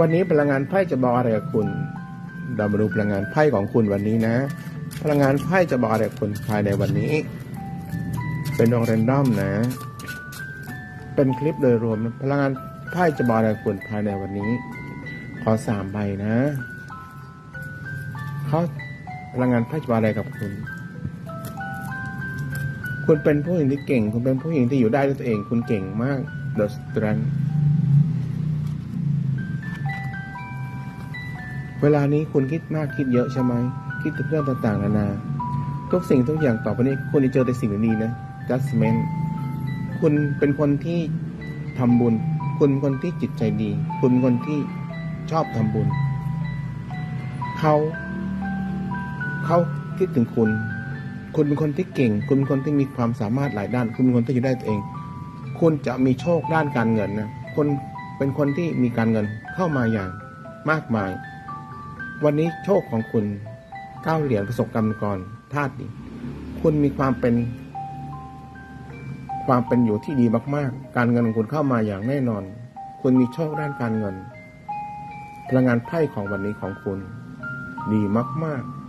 วันนี้พลังงานไพ่จะบอกอะไรกับคุณเรามาดูพลังงานไพ่ของคุณวันนี้นะ พลังงานไพ่จะบอกอะไรกับคุณภายในวันนี้ เป็นดวงเรนดอมนะ เป็นคลิปโดยรวม พลังงานไพ่จะบอกอะไรกับคุณภายในวันนี้ ขอสามใบนะเขาพลังงานไพ่จะบอกอะไรกับคุณ คุณเป็นผู้หญิงที่เก่ง คุณเป็นผู้หญิงที่อยู่ได้ด้วยตัวเอง คุณเก่งมาก The Strength เวลานี้คุณคิดมากคิดเยอะใช่ไหม คิดถึงเรื่องต่างๆนานา ทุกสิ่งทุกอย่างต่อไปนี้คุณจะเจอแต่สิ่งดีๆนะ judgment คุณเป็นคนที่ทำบุญ คุณเป็นคนที่จิตใจดี คุณเป็นคนที่ชอบทำบุญ เขาเขาคิดถึงคุณ คุณเป็นคนที่เก่ง คุณเป็นคนที่มีความสามารถหลายด้าน คุณเป็นคนที่อยู่ได้ตัวเอง คุณจะมีโชคด้านการเงินนะคุณเป็นคนที่มีการเงินเข้ามาอย่างมากมาย วันนี้โชคของคุณเก้าเหรียญประสบกรรมกรธาตุดีคุณมีความเป็น ความเป็นอยู่ที่ดีมากๆ การเงินของคุณเข้ามาอย่างแน่นอน คุณมีโชคด้านการเงิน พลังงานไพ่ของวันนี้ของคุณ ดีมากๆ